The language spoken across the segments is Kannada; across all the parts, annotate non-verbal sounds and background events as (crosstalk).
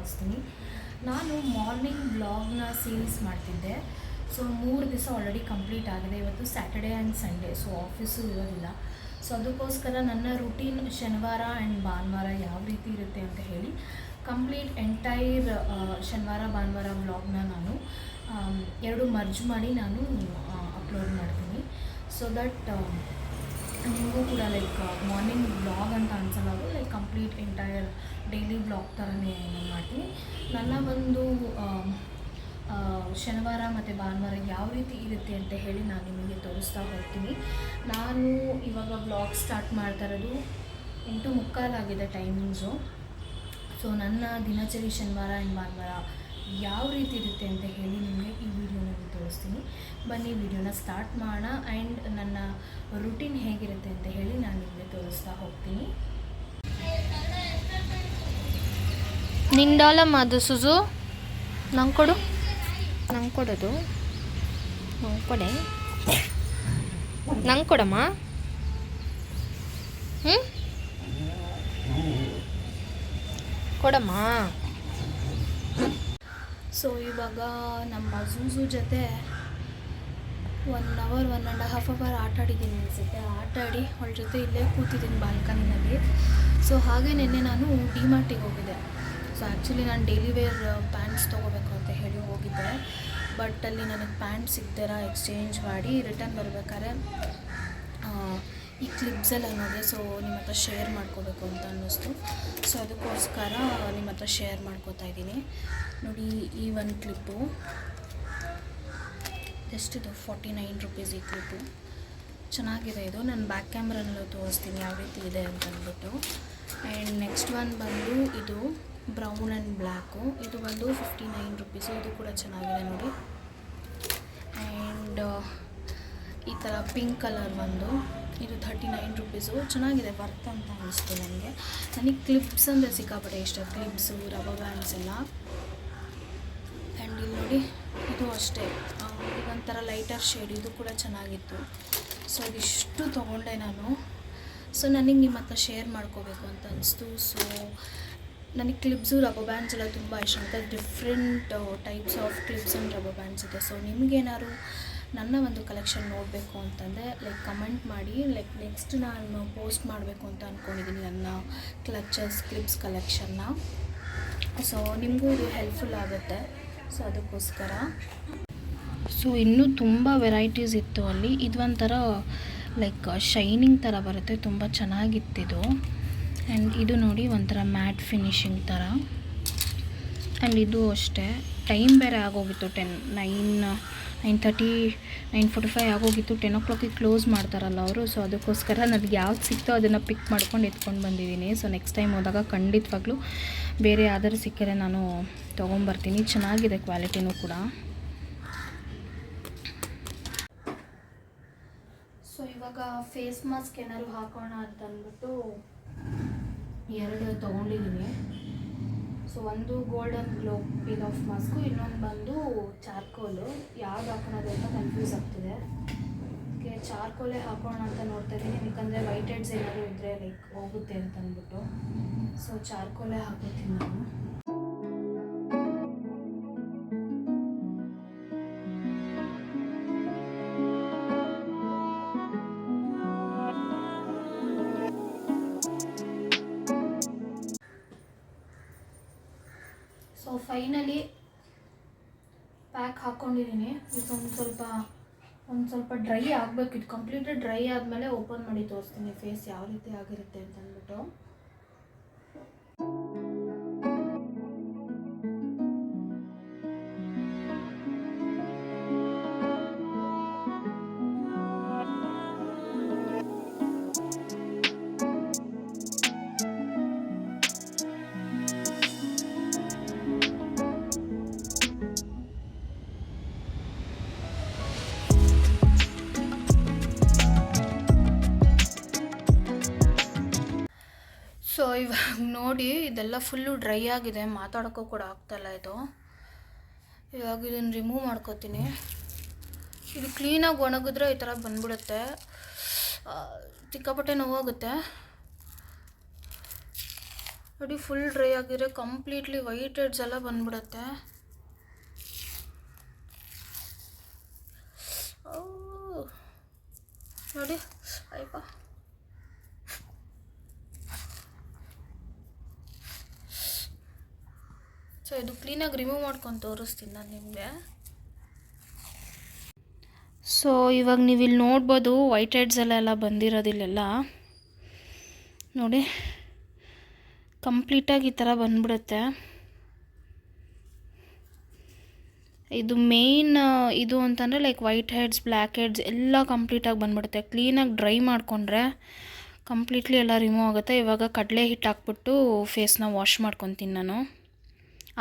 ಭಾವಿಸ್ತೀನಿ ನಾನು ಮಾರ್ನಿಂಗ್ ಬ್ಲಾಗ್ನ ಸೇಲ್ಸ್ ಮಾಡ್ತಿದ್ದೆ. ಸೊ ಮೂರು ದಿವಸ ಆಲ್ರೆಡಿ ಕಂಪ್ಲೀಟ್ ಆಗಿದೆ. ಇವತ್ತು Saturday and Sunday so office ಇರೋದಿಲ್ಲ. ಸೊ ಅದಕ್ಕೋಸ್ಕರ ನನ್ನ ರುಟೀನ್ ಶನಿವಾರ ಆ್ಯಂಡ್ ಭಾನುವಾರ ಯಾವ ರೀತಿ ಇರುತ್ತೆ ಅಂತ ಹೇಳಿ ಕಂಪ್ಲೀಟ್ ಎಂಟೈರ್ ಶನಿವಾರ, ಭಾನುವಾರ ವ್ಲಾಗ್ನ ನಾನು ಎರಡು ಮರ್ಜ್ ಮಾಡಿ ನಾನು ಅಪ್ಲೋಡ್ ಮಾಡ್ತೀನಿ. ಸೊ ದಟ್ ನಿಮಗೂ ಕೂಡ ಲೈಕ್ ಮಾರ್ನಿಂಗ್ ಬ್ಲಾಗ್ ಅಂತ ಅನ್ಸಲ್ಲ ಅದು like complete entire daily blog ಥರನೇ ನಾನು ಮಾಡ್ತೀನಿ. ನನ್ನ ಒಂದು ಶನಿವಾರ ಮತ್ತು ಭಾನುವಾರ ಯಾವ ರೀತಿ ಇರುತ್ತೆ ಅಂತ ಹೇಳಿ ನಾನು ನಿಮಗೆ ತೋರಿಸ್ತಾ ಹೋಗ್ತೀನಿ. ನಾನು ಇವಾಗ ಬ್ಲಾಗ್ ಸ್ಟಾರ್ಟ್ ಮಾಡ್ತಾ ಇರೋದು ಎಂಟು ಮುಕ್ಕಾಲಾಗಿದೆ ಟೈಮಿಂಗ್ಸು ಸೊ ನನ್ನ ದಿನಚರಿ ಶನಿವಾರ ಆ್ಯಂಡ್ ಭಾನುವಾರ ಯಾವ ರೀತಿ ಇರುತ್ತೆ ಅಂತ ಹೇಳಿ ನಿಮಗೆ ಈ ವಿಡಿಯೋನಲ್ಲಿ ತೋರಿಸ್ತೀನಿ. ಬನ್ನಿ, ವಿಡಿಯೋನ ಸ್ಟಾರ್ಟ್ ಮಾಡೋಣ. ಆ್ಯಂಡ್ ನನ್ನ ರುಟೀನ್ ಹೇಗಿರುತ್ತೆ ಅಂತ ಹೇಳಿ ನಾನು ನಿಮಗೆ ತೋರಿಸ್ತಾ ಹೋಗ್ತೀನಿ. ನಿಂಡಾಲಮ್ಮ ಅದು ಸುಜು. ನಂಗೆ ಕೊಡು. ನಂಗೆ ಕೊಡೋದು? ನಂಗೆ ಕೊಡೆ. ನಂಗೆ ಕೊಡಮ್ಮ? ಹ್ಞೂ ಕೊಡಮ್ಮ? ಸೊ ಇವಾಗ ನಮ್ಮ ಝೂಝು ಜೊತೆ one hour one and half hour ಆಟ ಆಡಿದ್ದೀನಿ ಅನಿಸುತ್ತೆ. ಆಟ ಆಡಿ ಅವಳ ಜೊತೆ ಇಲ್ಲೇ ಕೂತಿದ್ದೀನಿ ಬಾಲ್ಕನಿನಲ್ಲಿ. ಸೊ ಹಾಗೆ ನಿನ್ನೆ ನಾನು ಡಿ ಮಾರ್ಟಿಗೆ ಹೋಗಿದ್ದೆ. ಸೊ ಆ್ಯಕ್ಚುಲಿ ನಾನು ಡೈಲಿ ವೇರ್ ಪ್ಯಾಂಟ್ಸ್ ತೊಗೋಬೇಕು ಅಂತ ಹೇಳಿ ಹೋಗಿದ್ದೆ. ಬಟ್ ಅಲ್ಲಿ ನನಗೆ ಪ್ಯಾಂಟ್ ಸಿಗ್ದಿರ ಎಕ್ಸ್ಚೇಂಜ್ ಮಾಡಿ ರಿಟರ್ನ್ ಬರಬೇಕಾದ್ರೆ ಈ ಕ್ಲಿಪ್ಸ್ ಎಲ್ಲ ನೋಡಿದೆ. ಸೊ ನಿಮ್ಮ ಹತ್ರ ಶೇರ್ ಮಾಡ್ಕೋಬೇಕು ಅಂತ ಅನ್ನಿಸ್ತು. ಸೊ ಅದಕ್ಕೋಸ್ಕರ ನಿಮ್ಮ ಹತ್ರ ಶೇರ್ ಮಾಡ್ಕೋತಾ ಇದ್ದೀನಿ. ನೋಡಿ, ಈ ಒಂದು ಕ್ಲಿಪ್ಪು ಎಷ್ಟಿದು ಫಾರ್ಟಿ ನೈನ್ ರುಪೀಸ್ ಈ ಕ್ಲಿಪ್ಪು ಚೆನ್ನಾಗಿದೆ ಇದು. ನಾನು ಬ್ಯಾಕ್ ಕ್ಯಾಮ್ರಲ್ಲೂ ತೋರಿಸ್ತೀನಿ, ಯಾವ ರೀತಿ ಇದೆ ಅಂತ ಅಂದ್ಬಿಟ್ಟು. ಆ್ಯಂಡ್ ನೆಕ್ಸ್ಟ್ ಒನ್ ಬಂದು ಇದು ಬ್ರೌನ್ ಆ್ಯಂಡ್ ಬ್ಲ್ಯಾಕು. ಇದು ಬಂದು ಫಿಫ್ಟಿ ನೈನ್ ರುಪೀಸು. ಇದು ಕೂಡ ಚೆನ್ನಾಗಿದೆ ನೋಡಿ. ಆ್ಯಂಡ್ ಈ ಥರ ಪಿಂಕ್ ಕಲರ್ ಬಂದು ಇದು ಥರ್ಟಿ ನೈನ್ ರುಪೀಸು. ಚೆನ್ನಾಗಿದೆ ವರ್ತ್ ಅಂತ ಅನಿಸ್ತು ನನಗೆ. ನನಗೆ ಕ್ಲಿಪ್ಸ್ ಅಂದರೆ ಸಿಕ್ಕಾಪಟ್ಟೆ ಇಷ್ಟ. ಕ್ಲಿಪ್ಸು, ರಬ್ಬರ್ ಬ್ಯಾಂಡ್ಸ್ ಎಲ್ಲ. ಆ್ಯಂಡ್ ಇಲ್ಲಿ ನೋಡಿ, ಇದು ಅಷ್ಟೇ. ಇದೊಂಥರ ಲೈಟರ್ ಶೇಡ್. ಇದು ಕೂಡ ಚೆನ್ನಾಗಿತ್ತು. ಸೊ, ಇದಿಷ್ಟು ತೊಗೊಂಡೆ ನಾನು. ಸೊ, ನನಗೆ ನಿಮ್ಮ ಹತ್ರ ಶೇರ್ ಮಾಡ್ಕೋಬೇಕು ಅಂತ ಅನಿಸ್ತು. ಸೊ ನನಗೆ ಕ್ಲಿಪ್ಸು, ರಬ್ಬರ್ ಬ್ಯಾಂಡ್ಸ್ ಎಲ್ಲ ತುಂಬ ಇಷ್ಟ. ಅಂತ different types of clips and rubber bands ಇದೆ. ಸೊ ನಿಮಗೇನಾದ್ರು ನನ್ನ ಒಂದು ಕಲೆಕ್ಷನ್ ನೋಡಬೇಕು ಅಂತಂದರೆ ಲೈಕ್ ಕಮೆಂಟ್ ಮಾಡಿ ಲೈಕ್ ನೆಕ್ಸ್ಟ್ ನಾನು ಪೋಸ್ಟ್ ಮಾಡಬೇಕು ಅಂತ ಅಂದ್ಕೊಂಡಿದ್ದೀನಿ ನನ್ನ ಕ್ಲಚಸ್ ಕ್ಲಿಪ್ಸ್ ಕಲೆಕ್ಷನ್ನ ಸೊ ನಿಮಗೂ ಇದು ಹೆಲ್ಪ್ಫುಲ್ ಆಗುತ್ತೆ. ಸೊ ಅದಕ್ಕೋಸ್ಕರ. ಸೊ ಇನ್ನೂ ತುಂಬ ವೆರೈಟೀಸ್ ಇತ್ತು ಅಲ್ಲಿ. ಇದೊಂಥರ ಲೈಕ್ ಶೈನಿಂಗ್ ಥರ ಬರುತ್ತೆ. ತುಂಬ ಚೆನ್ನಾಗಿತ್ತಿದು ಆ್ಯಂಡ್ ಇದು ನೋಡಿ ಒಂಥರ ಮ್ಯಾಟ್ ಫಿನಿಶಿಂಗ್ ಥರ. ಆ್ಯಂಡ್ ಇದು ಅಷ್ಟೇ. ಟೈಮ್ ಬೇರೆ ಆಗೋಗಿತ್ತು ten nine nine thirty nine forty five ಆಗೋಗಿತ್ತು. ಟೆನ್ ಓ ಕ್ಲಾಕಿಗೆ ಕ್ಲೋಸ್ ಮಾಡ್ತಾರಲ್ಲ ಅವರು. ಸೊ ಅದಕ್ಕೋಸ್ಕರ ನನಗೆ ಯಾವ್ದು ಸಿಕ್ತೋ ಅದನ್ನು ಪಿಕ್ ಮಾಡ್ಕೊಂಡು ಎತ್ಕೊಂಡು ಬಂದಿದ್ದೀನಿ. ಸೊ ನೆಕ್ಸ್ಟ್ ಟೈಮ್ ಹೋದಾಗ ಖಂಡಿತವಾಗ್ಲೂ ಬೇರೆ ಯಾವ್ದಾದ್ರು ಸಿಕ್ಕರೆ ನಾನು ತೊಗೊಂಬರ್ತೀನಿ. ಚೆನ್ನಾಗಿದೆ ಕ್ವಾಲಿಟಿನೂ ಕೂಡ. ಸೊ ಇವಾಗ ಫೇಸ್ ಮಾಸ್ಕ್ ಏನಾದ್ರು ಹಾಕೋಣ ಅಂತ ಅಂದ್ಬಿಟ್ಟು ಎರಡು ತೊಗೊಂಡಿದ್ದೀನಿ ಸೊ ಒಂದು golden glow peel off mask ಇನ್ನೊಂದು ಬಂದು ಚಾರ್ಕೋಲು ಯಾವ್ದು ಹಾಕೋಣದು ಅಂತ ಕನ್ಫ್ಯೂಸ್ ಆಗ್ತಿದೆ. ಓಕೆ ಚಾರ್ಕೋಲೇ ಹಾಕೋಣ ಅಂತ ನೋಡ್ತಾ ಇದ್ದೀನಿ. ಯಾಕಂದರೆ ವೈಟ್ ಹೆಡ್ಸ್ ಏನಾದರೂ ಇದ್ದರೆ ಲೈಕ್ ಹೋಗುತ್ತೆ ಅಂತ ಅಂದ್ಬಿಟ್ಟು. ಸೊ ಚಾರ್ಕೋಲೇ ಹಾಕೋತೀನಿ ನಾನು. ಹಾಕ್ಕೊಂಡಿದ್ದೀನಿ ಒಂದು ಸ್ವಲ್ಪ ಒಂದು ಸ್ವಲ್ಪ ಡ್ರೈ ಆಗಬೇಕು ಇದು ಕಂಪ್ಲೀಟ್ಲಿ ಡ್ರೈ ಆದಮೇಲೆ ಓಪನ್ ಮಾಡಿ ತೋರಿಸ್ತೀನಿ. ಫೇಸ್ ಯಾವ ರೀತಿ ಆಗಿರುತ್ತೆ ಅಂತ ನೋಡಿ, ಇದೆಲ್ಲ ಫುಲ್ಲು ಡ್ರೈ ಆಗಿದೆ. ಮಾತಾಡೋಕ್ಕೂ ಕೂಡ ಆಗ್ತಾಯಿಲ್ಲ ಇದು. ಇವಾಗ ಇದನ್ನು ರಿಮೂವ್ ಮಾಡ್ಕೋತೀನಿ. ಇದು ಕ್ಲೀನಾಗಿ ಒಣಗಿದ್ರೆ ಈ ಥರ ಬಂದ್ಬಿಡುತ್ತೆ. ಸಿಕ್ಕಾಪಟ್ಟೆ ನೋವಾಗುತ್ತೆ ನೋಡಿ ಫುಲ್ ಡ್ರೈ ಆಗಿದ್ರೆ ಕಂಪ್ಲೀಟ್ಲಿ ವೈಟ್ ಹೆಡ್ಸ್ ಎಲ್ಲ ಬಂದ್ಬಿಡುತ್ತೆ. ನೋಡಿ ಅಯ್ಯಪ್ಪ ಸೊ ಇದು ಕ್ಲೀನಾಗಿ ರಿಮೂವ್ ಮಾಡ್ಕೊಂಡು ತೋರಿಸ್ತೀನಿ ನಾನು ನಿಮಗೆ. ಸೊ ಇವಾಗ ನೀವು ಇಲ್ಲಿ ನೋಡ್ಬೋದು ವೈಟ್ ಹೆಡ್ಸ್ ಎಲ್ಲ ಎಲ್ಲ ಬಂದಿರೋದಿಲ್ಲೆಲ್ಲ ನೋಡಿ ಕಂಪ್ಲೀಟಾಗಿ ಈ ಥರ ಬಂದ್ಬಿಡುತ್ತೆ. ಇದು ಮೇಯ್ನ್ ಇದು ಅಂತಂದರೆ like white heads black heads ಎಲ್ಲ ಕಂಪ್ಲೀಟಾಗಿ ಬಂದ್ಬಿಡುತ್ತೆ. ಕ್ಲೀನಾಗಿ ಡ್ರೈ ಮಾಡಿಕೊಂಡ್ರೆ ಕಂಪ್ಲೀಟ್ಲಿ ಎಲ್ಲ ರಿಮೂವ್ ಆಗುತ್ತೆ. ಇವಾಗ ಕಡಲೆ ಹಿಟ್ಟು ಹಾಕ್ಬಿಟ್ಟು ಫೇಸ್ನ ವಾಶ್ ಮಾಡ್ಕೊತೀನಿ ನಾನು.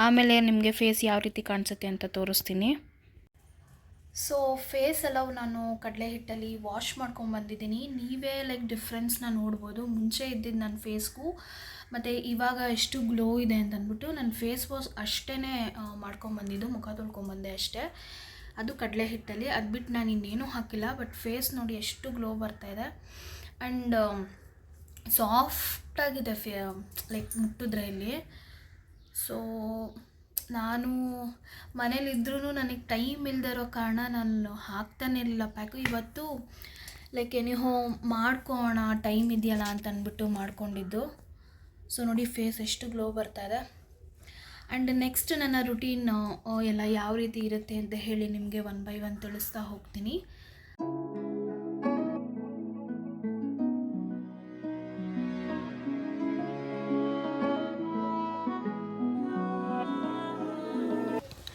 ಆಮೇಲೆ ನಿಮಗೆ ಫೇಸ್ ಯಾವ ರೀತಿ ಕಾಣಿಸುತ್ತೆ ಅಂತ ತೋರಿಸ್ತೀನಿ. ಸೊ ಫೇಸ್ ಎಲ್ಲವೂ ನಾನು ಕಡಲೆ ಹಿಟ್ಟಲ್ಲಿ ವಾಶ್ ಮಾಡ್ಕೊಂಡು ಬಂದಿದ್ದೀನಿ. ನೀವೇ ಲೈಕ್ ಡಿಫ್ರೆನ್ಸ್ನ ನೋಡ್ಬೋದು. ಮುಂಚೆ ಇದ್ದಿದ್ದು ನನ್ನ ಫೇಸ್ಗೂ ಮತ್ತು ಇವಾಗ ಎಷ್ಟು ಗ್ಲೋ ಇದೆ ಅಂತ ಅಂದ್ಬಿಟ್ಟು ನನ್ನ ಫೇಸ್ ವಾಶ್ ಅಷ್ಟೇ ಮಾಡ್ಕೊಂಬಂದಿದ್ದು ಮುಖ ತೊಳ್ಕೊಂಬಂದೆ ಅಷ್ಟೇ. ಅದು ಕಡಲೆ ಹಿಟ್ಟಲ್ಲಿ. ಅದು ಬಿಟ್ಟು ನಾನು ಇನ್ನೇನೂ ಹಾಕಿಲ್ಲ. ಬಟ್ ಫೇಸ್ ನೋಡಿ ಎಷ್ಟು ಗ್ಲೋ ಬರ್ತಾಯಿದೆ ಆ್ಯಂಡ್ ಸಾಫ್ಟಾಗಿದೆ ಫೇ ಲೈಕ್ ಮುಟ್ಟಿದ್ರೆ ಇಲ್ಲಿ. ಸೊ ನಾನು ಮನೇಲಿದ್ರೂ ನನಗೆ ಟೈಮ್ ಇಲ್ಲದೆ ಇರೋ ಕಾರಣ ನಾನು ಹಾಕ್ತಾನೆ ಇರಲಿಲ್ಲ. ಪ್ಯಾಕು ಇವತ್ತು ಲೈಕ್ ಎನಿಹೋ ಮಾಡ್ಕೋಣ ಟೈಮ್ ಇದೆಯಲ್ಲ ಅಂತ ಅಂದ್ಬಿಟ್ಟು ಮಾಡ್ಕೊಂಡಿದ್ದು. ಸೊ ನೋಡಿ ಫೇಸ್ ಎಷ್ಟು ಗ್ಲೋ ಬರ್ತಾ ಇದೆ. ಆ್ಯಂಡ್ ನೆಕ್ಸ್ಟ್ ನನ್ನ ರುಟೀನ್ ಎಲ್ಲ ಯಾವ ರೀತಿ ಇರುತ್ತೆ ಅಂತ ಹೇಳಿ ನಿಮಗೆ ಒನ್ ಬೈ ಒನ್ ತಿಳಿಸ್ತಾ ಹೋಗ್ತೀನಿ.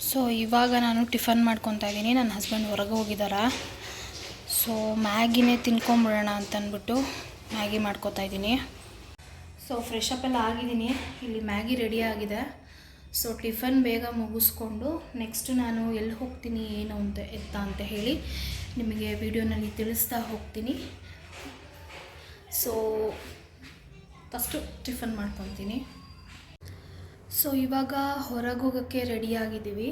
ಸೊ ಇವಾಗ ನಾನು ಟಿಫನ್ ಮಾಡ್ಕೊತಾ ಇದ್ದೀನಿ. ನನ್ನ ಹಸ್ಬೆಂಡ್ ಹೊರಗೆ ಹೋಗಿದ್ದಾರೆ ಸೊ ಮ್ಯಾಗಿನೇ ತಿನ್ಕೊಂಬಿಡೋಣ ಅಂತ ಅಂದ್ಬಿಟ್ಟು ಮ್ಯಾಗಿ ಮಾಡ್ಕೊತಾ ಇದ್ದೀನಿ. ಸೊ ಫ್ರೆಶ್ ಅಪ್ ಎಲ್ಲ ಆಗಿದ್ದೀನಿ. ಇಲ್ಲಿ ಮ್ಯಾಗಿ ರೆಡಿ ಆಗಿದೆ. ಸೊ ಟಿಫನ್ ಬೇಗ ಮುಗಿಸ್ಕೊಂಡು ನೆಕ್ಸ್ಟ್ ನಾನು ಎಲ್ಲಿ ಹೋಗ್ತೀನಿ, ಏನು ಅಂತ, ಎತ್ತ ಅಂತ ಹೇಳಿ ನಿಮಗೆ ವಿಡಿಯೋನಲ್ಲಿ ತಿಳಿಸ್ತಾ ಹೋಗ್ತೀನಿ. ಸೊ ಫಸ್ಟು ಟಿಫನ್ ಮಾಡ್ಕೊತೀನಿ. ಸೊ ಇವಾಗ ಹೊರಗೆ ಹೋಗೋಕ್ಕೆ ರೆಡಿಯಾಗಿದ್ದೀವಿ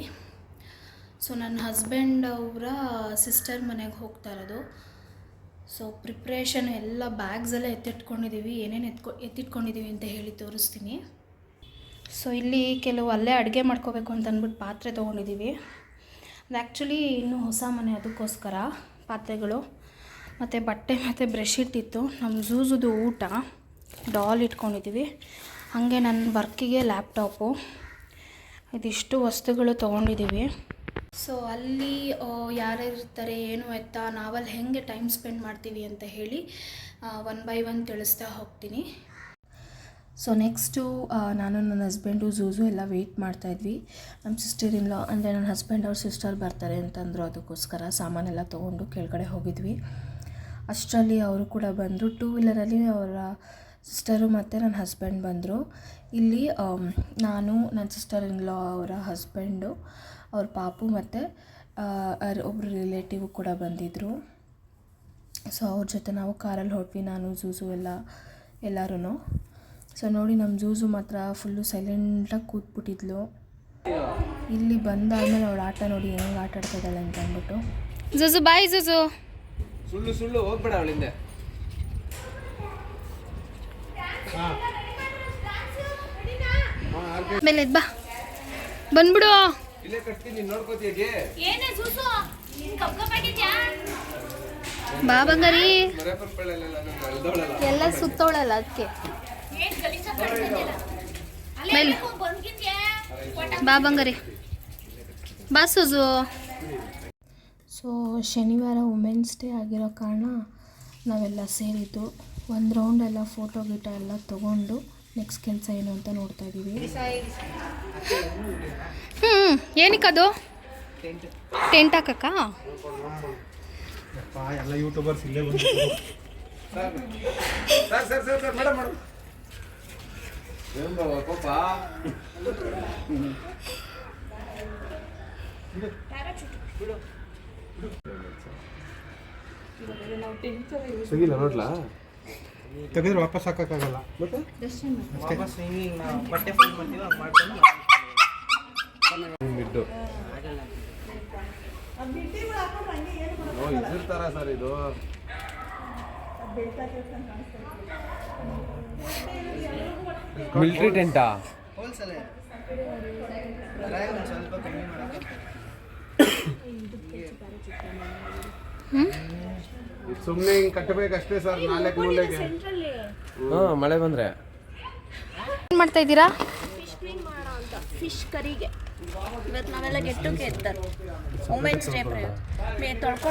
ಸೊ ನನ್ನ ಹಸ್ಬೆಂಡ್ ಅವರ ಸಿಸ್ಟರ್ ಮನೆಗೆ ಹೋಗ್ತಾ ಇರೋದು. ಸೊ ಪ್ರಿಪ್ರೇಷನ್ ಎಲ್ಲ ಬ್ಯಾಗ್ಸ್ ಎಲ್ಲ ಎತ್ತಿಟ್ಕೊಂಡಿದ್ದೀವಿ. ಏನೇನು ಎತ್ಕೊ, ಎತ್ತಿಟ್ಕೊಂಡಿದ್ದೀವಿ ಅಂತ ಹೇಳಿ ತೋರಿಸ್ತೀನಿ. ಸೊ ಇಲ್ಲಿ ಕೆಲವು ಅಲ್ಲೇ ಅಡುಗೆ ಮಾಡ್ಕೋಬೇಕು ಅಂತ ಅಂದ್ಬಿಟ್ಟು ಪಾತ್ರೆ ತೊಗೊಂಡಿದ್ದೀವಿ. ಅದು ಆ್ಯಕ್ಚುಲಿ ಇನ್ನೂ ಹೊಸ ಮನೆ ಅದಕ್ಕೋಸ್ಕರ ಪಾತ್ರೆಗಳು. ಮತ್ತು ಬಟ್ಟೆ ಮತ್ತು ಬ್ರೆಶ್ ಇಟ್ಟಿತ್ತು. ನಮ್ಮ ಝೂಝುದು ಊಟ. ಡಾಲ್ ಇಟ್ಕೊಂಡಿದ್ದೀವಿ. ಹಾಗೆ ನನ್ನ ವರ್ಕಿಗೆ ಲ್ಯಾಪ್ಟಾಪು. ಇದಿಷ್ಟು ವಸ್ತುಗಳು ತೊಗೊಂಡಿದ್ದೀವಿ ಸೊ ಅಲ್ಲಿ ಯಾರ್ಯಾರಿರ್ತಾರೆ ಏನು ಎತ್ತಾ, ನಾವಲ್ಲಿ ಹೆಂಗೆ ಟೈಮ್ ಸ್ಪೆಂಡ್ ಮಾಡ್ತೀವಿ ಅಂತ ಹೇಳಿ ಒನ್ ಬೈ ಒನ್ ತಿಳಿಸ್ತಾ ಹೋಗ್ತೀನಿ. ಸೊ ನೆಕ್ಸ್ಟು ನಾನು ನನ್ನ ಹಸ್ಬೆಂಡು ಜೂಜು ಎಲ್ಲ ವೆಯ್ಟ್ ಮಾಡ್ತಾಯಿದ್ವಿ ನಮ್ಮ ಸಿಸ್ಟರ್ ಇನ್ಲಾ ಅಂದರೆ ನನ್ನ ಹಸ್ಬೆಂಡ್ ಅವ್ರ ಸಿಸ್ಟರ್ ಬರ್ತಾರೆ ಅಂತಂದರು ಅದಕ್ಕೋಸ್ಕರ ಸಾಮಾನೆಲ್ಲ ತೊಗೊಂಡು ಕೆಳಗಡೆ ಹೋಗಿದ್ವಿ. ಅಷ್ಟರಲ್ಲಿ ಅವರು ಕೂಡ ಬಂದರು ಟೂ ವೀಲರಲ್ಲಿ ಅವರ ಸಿಸ್ಟರು ಮತ್ತು ನನ್ನ ಹಸ್ಬೆಂಡ್ ಬಂದರು. ಇಲ್ಲಿ ನಾನು ನನ್ನ ಸಿಸ್ಟರ್ ಇನ್ ಲಾ ಅವರ ಹಸ್ಬೆಂಡು ಅವ್ರ ಪಾಪು ಮತ್ತು ಒಬ್ಬರು ರಿಲೇಟಿವ್ ಕೂಡ ಬಂದಿದ್ದರು ಸೊ ಅವ್ರ ಜೊತೆ ನಾವು ಕಾರಲ್ಲಿ ಹೊರಟ್ವಿ ನಾನು ಝೂಝು ಎಲ್ಲ ಎಲ್ಲರೂ ಸೊ ನೋಡಿ ನಮ್ಮ ಝೂಝು ಮಾತ್ರ ಫುಲ್ಲು ಸೈಲೆಂಟಾಗಿ ಕೂತ್ಬಿಟ್ಟಿದ್ಲು. ಇಲ್ಲಿ ಬಂದಾದ್ಮೇಲೆ ಅವ್ಳು ಆಟ ನೋಡಿ ಹೆಂಗೆ ಆಟ ಆಡ್ತಾ ಇದ್ದಾಳೆ ಅಂತ ಅಂದ್ಬಿಟ್ಟು. ಜೂಸು ಬಾಯ್ ಜೂಸು ಸುಳ್ಳು ಸುಳ್ಳು ಹೋಗ್ಬೇಡ ಅವಳಿಂದ. ಮೇಲೆ ಬಾ. ಬಂದ್ಬಿಡು. ಇಲ್ಲೇ ಕಟ್ತೀನಿ ನೋಡ್ಕೋತೀಯ ಬಾ ಬಂಗಾರಿ. ಎಲ್ಲ ಸುತ್ತೋಳಲ್ಲ ಅದಕ್ಕೆ ಮೇಲೆ. ಬಾ ಬಂಗಾರಿ. ಬಾ ಸುಜು ಸೊ ಶನಿವಾರ ವುಮೆನ್ಸ್ ಡೇ ಆಗಿರೋ ಕಾರಣ ನಾವೆಲ್ಲ ಸೇರಿದ್ದು. ಒಂದು ರೌಂಡ್ ಎಲ್ಲ ಫೋಟೋ ಗೀಟ ಎಲ್ಲ ತಗೊಂಡು ನೆಕ್ಸ್ಟ್ ಕೆಲಸ ಏನು ಅಂತ ನೋಡ್ತಾ ಇದ್ದೀವಿ ಹ್ಞೂ ಏನಕ್ಕದು ಟೆಂಟ್ ಹಾಕಕ್ಕ? ಎಲ್ಲ ಯೂಟ್ಯೂಬರ್ಸ್ ಇಲ್ಲೇ ಬಂದು ಸರ್ ಹಾಕೋಕ್ಕಾಗಲ್ಲ ತೆಗೆದ್ರೆ ವಾಪಸ್ ಹಾಕಕ್ಕಾಗಲ್ಲ. ಮತ್ತೆ? ಮಿಡ್ಡು ಓ ಇದಿರ್ತಾರ ಸರ್ ಇದು. ಮಿಲ್ಟ್ರಿ ಟೆಂಟಾ ಹೋಲ್ಸೇಲ್ ಸ್ವಲ್ಪ ಕಮ್ಮಿ ಮಾಡೋಕ್ಕೆ. ಸುಮ್ಮನೆ ಹಿಂಗೆ ಕಟ್ಟಬೇಕಷ್ಟೇ ಸರ್ ನಾಲ್ಕು ಮೂಲೆಗೆ. ಹ್ಞೂ ಮಳೆ ಬಂದರೆ. ಏನು ಮಾಡ್ತಾ ಇದ್ದೀರಾ? ಫಿಶ್ ಕ್ಲೀನ್ ಮಾಡೋ ಅಂತ. ಫಿಶ್ ಕರಿಗೆ. ಇವತ್ತು ನಾವೆಲ್ಲ ಗೆಟ್ಟಕ್ಕೆ ಇರ್ತಾರೆ ವುಮೆನ್ಸ್ ಡೇ ಪ್ರಯೋಗ ಮೇ ತೊಳ್ಕೊಂಡು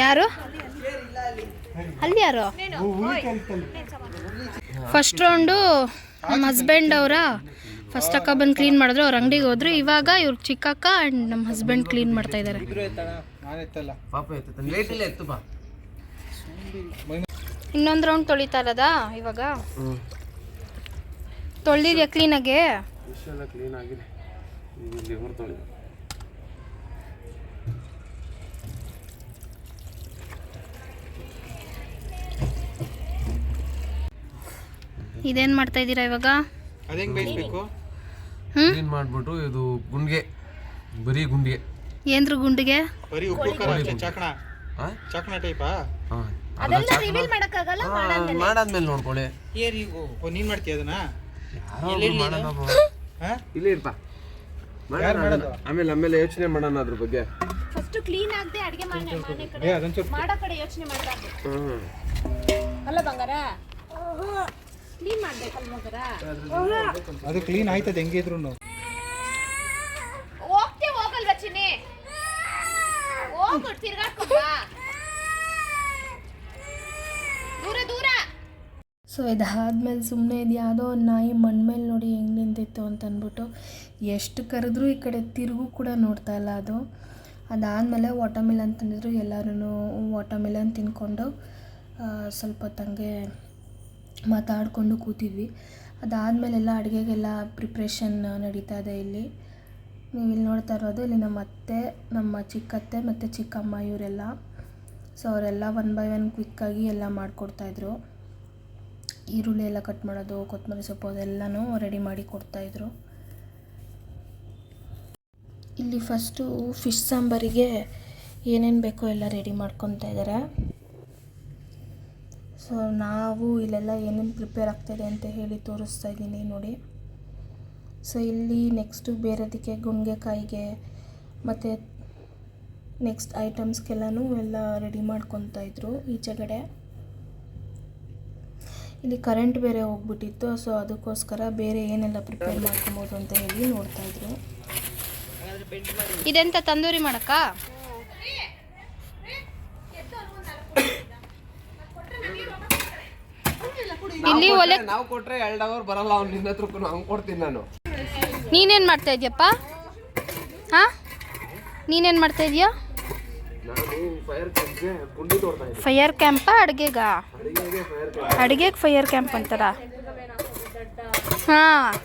ಯಾರು? ಅಲ್ಲಿ ಯಾರು? ಫಸ್ಟ್ ರೌಂಡು ನಮ್ಮ ಹಸ್ಬೆಂಡ್ ಅವರ? ಫಸ್ಟ್ ಅಕ್ಕ ಬಂದು ಕ್ಲೀನ್ ಮಾಡಿದ್ರು ಅವ್ರ ಅಂಗಡಿಗೆ ಹೋದ್ರು. ಇವಾಗ ಇವ್ರ ಚಿಕ್ಕಕ್ಕ ಆ್ಯಂಡ್ ನಮ್ಮ ಹಸ್ಬೆಂಡ್ ಕ್ಲೀನ್ ಮಾಡ್ತಾ ಇದ್ದಾರೆ. ಇನ್ನೊಂದು ರೌಂಡ್ ತೊಳಿತಾ ಇರೋದಾ ಇವಾಗ? ತೊಳ್ದಿದ್ಯಾ ಕ್ಲೀನಾಗೆ ಕ್ಲೀನ್ ಆಗಿದೆ ಈಗ ಇಲ್ಲಿ ಹೊರತೊಳಿ ಇದೇನು ಮಾಡ್ತಾ ಇದೀರಾ ಇವಾಗ? ಬೇಯಿಸ್ಬೇಕು? ಕ್ಲೀನ್ ಮಾಡಿಬಿಟ್ಟು ಇದು ಗುಂಡಿಗೆ ಬರೀ ಗುಂಡಿಗೆ. ಏನ್ರು ಗುಂಡಿಗೆ? ಬರೀ ಉಪ್ಪು ಖಾರ ಅಷ್ಟೇ ಚಕಣ. ಹಾಂ ಚಾಕಣ ಟೈಪಾ ಹಾಂ ಅದೆಲ್ಲ ರಿವೀಲ್ ಮಾಡಕ್ಕಾಗಲ್ಲ? ಮಾಡಾದ್ಮೇಲೆ. ನೋಡ್ಕೊಳ್ಳಿ. ಏರಿಗೂ ಓ ನೀನು ಮಾಡ್ತೀಯ ಅದನ್ನ? ಇಲ್ಲೇ ಇರ್ಪ. ಆಮೇಲೆ ಆಮೇಲೆ ಯೋಚನೆ ಮಾಡೋಣ ಅದ್ರ ಬಗ್ಗೆ. ಫಸ್ಟ್ ಕ್ಲೀನ್ ಆಗದೆ ಅಡಿಗೆ ಮಾಡೋ ಕಡೆ ಯೋಚನೆ ಮಾಡಬಾರ್ದು. ಅಲ್ಲ ಬಂಗಾರ? ಕ್ಲೀನ್ ಮಾಡ್ಬೇಕಲ್ಲ ಅದು ಕ್ಲೀನ್ ಆಯ್ತದ ಹೆಂಗಿದ್ರು ಹೋಗ್ತೆ ಹೋಗಲ್ವಾ ಚಿನ್ನಿ? ಹೋಗ್ಬಿಟ್ಟು ತಿರ್ಗಾಡ್ಕೊಂಡ್ ಬಾ. ದೂರ ದೂರ. ಸೊ ಇದಾದ್ಮೇಲೆ ಸುಮ್ಮನೆ ಇದು ಯಾವುದೋ ಒಂದು ನಾಯಿ ಮಣ್ಣ ಮೇಲೆ ನೋಡಿ ಹೆಂಗೆ ನಿಂತಿತ್ತು ಅಂತ ಅಂದ್ಬಿಟ್ಟು ಎಷ್ಟು ಕರೆದ್ರೂ ಈ ಕಡೆ ತಿರುಗು ಕೂಡ ನೋಡ್ತಾ ಇಲ್ಲ ಅದು. ಅದಾದಮೇಲೆ ವಾಟರ್ಮಿಲನ್ ತಂದಿದ್ರು ಎಲ್ಲರೂ ವಾಟರ್ಮಿಲನ್ ತಿನ್ಕೊಂಡು ಸ್ವಲ್ಪ ಹೊತ್ತಂಗೆ ಮಾತಾಡಿಕೊಂಡು ಕೂತಿದ್ವಿ. ಅದಾದಮೇಲೆಲ್ಲ ಅಡುಗೆಗೆಲ್ಲ ಪ್ರಿಪ್ರೇಷನ್ ನಡೀತಾ ಇದೆ ಇಲ್ಲಿ. ನೀವು ಇಲ್ಲಿ ನೋಡ್ತಾ ಇರೋದು ಇಲ್ಲಿ ನಮ್ಮ ಅತ್ತೆ ನಮ್ಮ ಚಿಕ್ಕತ್ತೆ ಮತ್ತು ಚಿಕ್ಕಮ್ಮ ಇವರೆಲ್ಲ. ಸೊ ಅವರೆಲ್ಲ ಒನ್ ಬೈ ಒನ್ ಕ್ವಿಕ್ಕಾಗಿ ಎಲ್ಲ ಮಾಡಿಕೊಡ್ತಾಯಿದ್ರು ಈರುಳ್ಳಿ ಎಲ್ಲ ಕಟ್ ಮಾಡೋದು, ಕೊತ್ತಂಬರಿ ಸೊಪ್ಪು ಅದೆಲ್ಲನೂ ರೆಡಿ ಮಾಡಿ ಕೊಡ್ತಾಯಿದ್ರು ಇಲ್ಲಿ ಫಸ್ಟು ಫಿಶ್ ಸಾಂಬಾರಿಗೆ ಏನೇನು ಬೇಕೋ ಎಲ್ಲ ರೆಡಿ ಮಾಡ್ಕೊತಾ ಇದ್ದಾರೆ ಸೊ ನಾವು ಇಲ್ಲೆಲ್ಲ ಏನೇನು ಪ್ರಿಪೇರ್ ಆಗ್ತಾಯಿದೆ ಅಂತ ಹೇಳಿ ತೋರಿಸ್ತಾ ಇದ್ದೀನಿ ನೋಡಿ. ಸೊ ಇಲ್ಲಿ ನೆಕ್ಸ್ಟು ಬೇರೆದಕ್ಕೆ ಗುಂಗೆಕಾಯಿಗೆ ಮತ್ತು ನೆಕ್ಸ್ಟ್ ಐಟಮ್ಸ್ಗೆಲ್ಲನೂ ಎಲ್ಲ ರೆಡಿ ಮಾಡ್ಕೊತಾಯಿದ್ರು ಈಚೆಗಡೆ. ಇಲ್ಲಿ ಕರೆಂಟ್ ಬೇರೆ ಹೋಗ್ಬಿಟ್ಟಿತ್ತು ಸೊ ಅದಕ್ಕೋಸ್ಕರ ಬೇರೆ ಏನೆಲ್ಲ ಪ್ರಿಪೇರ್ ಮಾಡ್ಕೊಬೋದು ಅಂತ ಹೇಳಿ ನೋಡ್ತಾಯಿದ್ರು ಇದೆಂತ ತಂದೂರಿ ಮಾಡಕ್ಕ? ಇಲ್ಲಿ ಒಲೆ ನಾವು ಕೊಟ್ರೆ ಎರಡು ಅವರ್ ಬರಲ್ಲ ಅವ್ನು ನಿನ್ನ ಹತ್ರ ಹಂಗೆ ಕೊಡ್ತೀನಿ ನಾನು. ನೀನೇನು ಮಾಡ್ತಾ ಇದೀಯಪ್ಪ? ಹಾ? ನೀನೇನು ಮಾಡ್ತಾ ಇದೀಯಾ? ಫೈರ್ ಕ್ಯಾಂಪ ಅಡುಗೆಗ? ಅಡಿಗೆಗೆ ಫೈರ್ ಕ್ಯಾಂಪ್ ಅಂತಾರ? ಹಾಂ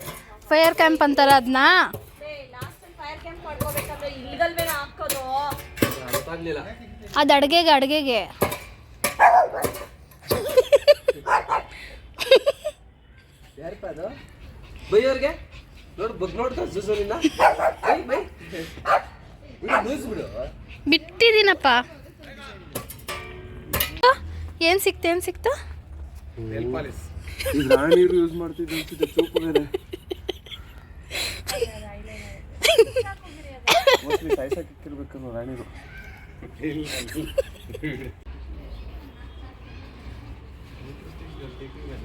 ಫೈರ್ ಕ್ಯಾಂಪ್ ಅಂತಾರ ಅದನ್ನ ಅದು ಅಡುಗೆಗೆ ಅಡುಗೆಗೆ. (laughs) ಯಾರಪ್ಪ ಅದು? ಬೈಯೋರ್ಗೆ ನೋಡು ಬಗ್ ನೋಡ್ತಾ ಸುಸೂರಿನ ಬೈ ಬೈ. ಬಿಡು ಬಿಟ್ಟಿದ್ದೀನಪ್ಪ. ಏನು ಸಿಕ್ತು ಏನು ಸಿಕ್ತು? ರಾಣಿರು ಯೂಸ್ ಮಾಡ್ತಿದ್ದೆ ಅನ್ಸುತ್ತೆ ಚೂಪು ಬೇರೆ.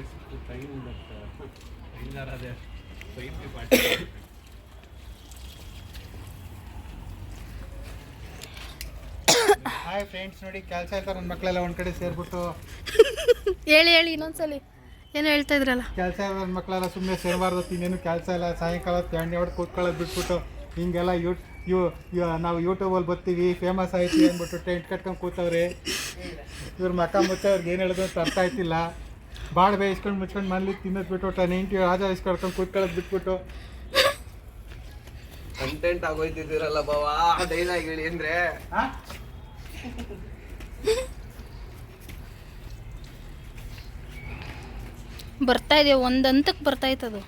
ಮೋಸ್ಟ್ಲಿ ಸಾಯ್ಸಕ್ಕೆ ಇಕ್ಕಿರ್ಬೇಕನ್ನು ರಾಣಿರು ಹಾಯ್ ಫ್ರೆಂಡ್ಸ್ ನೋಡಿ ಕೆಲಸ ಆಯ್ತಾರೆ ನನ್ನ ಮಕ್ಕಳೆಲ್ಲ ಒಂದು ಕಡೆ ಸೇರಿಬಿಟ್ಟು. ಹೇಳಿ ಹೇಳಿ ಇನ್ನೊಂದ್ಸಲಿ. ಏನು ಹೇಳ್ತಾ ಇದ್ರಲ್ಲ? ಕೆಲಸ ಇರೋ ಮಕ್ಕಳೆಲ್ಲ ಸುಮ್ಮನೆ ಸೇರಬಾರ್ದು ಇನ್ನೇನು ಕೆಲಸ ಇಲ್ಲ. ಸಾಯಂಕಾಲ ಎಣ್ಣೆ ಹೊಡೆದು ಕೂತ್ಕೊಳ್ಳೋದು ಬಿಟ್ಬಿಟ್ಟು ಹಿಂಗೆಲ್ಲ ಯೂ ಯೂ ಯು- ನಾವು ಯೂಟ್ಯೂಬಲ್ಲಿ ಬರ್ತೀವಿ ಫೇಮಸ್ ಆಯ್ತು ಅಂದ್ಬಿಟ್ಟು ಟೆಂಟ್ ಕಟ್ಕೊಂಡು ಕೂತವ್ರೆ. ಇವ್ರ ಮಕ್ಕ ಮುಚ್ಚ ಅವ್ರಿಗೆ ಏನು ಹೇಳೋದು ಅಂತ ಅರ್ಥ ಆಯ್ತಿಲ್ಲ. ಭಾಳ ಬೇಯಿಸ್ಕೊಂಡು ಮುಚ್ಕೊಂಡು ಮನೇಲಿ ತಿನ್ನೋದು ಬಿಟ್ಬಿಟ್ಟು ನೆಂಟಿ ರಾಜ ಇಸ್ಕೊಳ್ಕೊಂಡು ಕೂತ್ಕೊಳ್ಳೋದು ಬಿಟ್ಬಿಟ್ಟು. ಕಂಟೆಂಟ್ ಆಗೋಯ್ತಿದ್ದೀರಲ್ಲ ಬಾವಾ ಡೈಲಾಗ್ ಹೇಳಿ ಅಂದ್ರೆ. ಬರ್ತಾ ಇದೆ ಒಂದು ಹಂತಕ್ಕೆ ಬರ್ತಾ ಇತ್ತದು.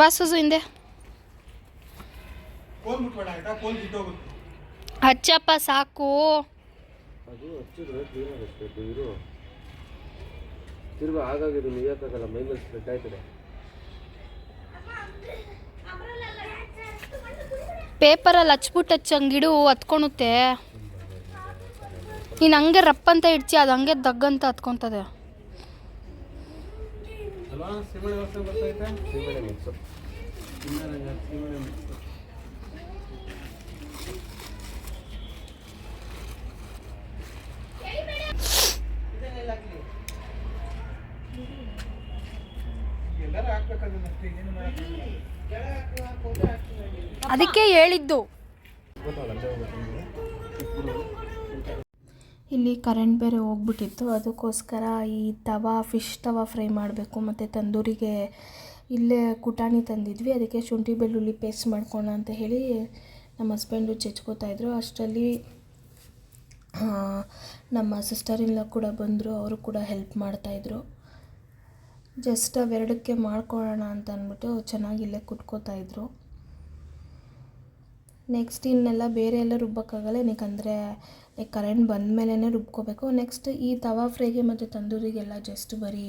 ಬಾ ಹಿಂದೆ. ಪೋಲ್ ಮುಟ್ಬೇಡ ಆಯ್ತಾ? ಕೋಲ್ ಬಿದ್ದೋಗುತ್ತೆ. ಹಚ್ಚಪ್ಪ ಸಾಕು. ಅದು ಹಚ್ಚಿದ್ರೆ ಕ್ಲೀನ್ ಆಗುತ್ತೆ ಇರು ತಿರ್ಗಾ ಆಗಾಗಿದ್ದು ನಿಯಕ್ಕಾಗಲ್ಲ ಮೈ ಮೇಲೆ ಸ್ಪ್ರೆಡ್ ಆಯ್ತದೆ. ಪೇಪರಲ್ಲಿ ಹಚ್ಬಿಟ್ಟು ಹಚ್ಚಂಗಿಡು ಹತ್ಕೊಳುತ್ತೆ ನೀನು ಹಂಗೆ ರಪ್ ಅಂತ ಇಡ್ತಿ ಅದು ಹಂಗೆ ದಗ್ಗಂತ ಹತ್ಕೊತದೆ. ಅಲ್ವಾ? ಸಿಮಣೆ ಸೀಮೆಣ್ಣೆ ಮಿಕ್ಸು ಸಿಮಣೆ ಮಿಕ್ಸ್ ಎಲ್ಲರೂ ಹಾಕ್ಬೇಕಾದ್ರೆ ಇನ್ನೇನು ಮಾಡಕ್ಕಾಗಲ್ಲ. ಅದಕ್ಕೆ ಹೇಳಿದ್ದು. ಇಲ್ಲಿ ಕರೆಂಟ್ ಬೇರೆ ಹೋಗ್ಬಿಟ್ಟಿತ್ತು. ಅದಕ್ಕೋಸ್ಕರ ಈ ತವಾ ಫಿಶ್ ತವಾ ಫ್ರೈ ಮಾಡಬೇಕು. ಮತ್ತು ತಂದೂರಿಗೆ ಇಲ್ಲೇ ಕುಟಾಣಿ ತಂದಿದ್ವಿ. ಅದಕ್ಕೆ ಶುಂಠಿ ಬೆಳ್ಳುಳ್ಳಿ ಪೇಸ್ಟ್ ಮಾಡ್ಕೋಣ ಅಂತ ಹೇಳಿ ನಮ್ಮ ಹಸ್ಬೆಂಡು ಇದ್ರು. ಅಷ್ಟರಲ್ಲಿ ನಮ್ಮ ಸಿಸ್ಟರ್ ಇಲ್ಲ ಕೂಡ ಬಂದರು. ಅವರು ಕೂಡ ಹೆಲ್ಪ್ ಮಾಡ್ತಾಯಿದ್ರು ಜಸ್ಟ್ ಅವೆರಡಕ್ಕೆ ಮಾಡ್ಕೊಳ್ಳೋಣ ಅಂತ ಅಂದ್ಬಿಟ್ಟು ಚೆನ್ನಾಗಿ ಇಲ್ಲೇ ಕುಟ್ಕೋತಾಯಿದ್ರು ನೆಕ್ಸ್ಟ್ ಇನ್ನೆಲ್ಲ ಬೇರೆ ಎಲ್ಲ ರುಬ್ಬೋಕ್ಕಾಗಲ್ಲ ಲೈಕ್ ಕರೆಂಟ್ ಬಂದ ಮೇಲೇ ರುಬ್ಕೋಬೇಕು. ನೆಕ್ಸ್ಟ್ ಈ ತವಾ ಫ್ರೈಗೆ ಮತ್ತು ತಂದೂರಿಗೆಲ್ಲ ಜಸ್ಟ್ ಬರೀ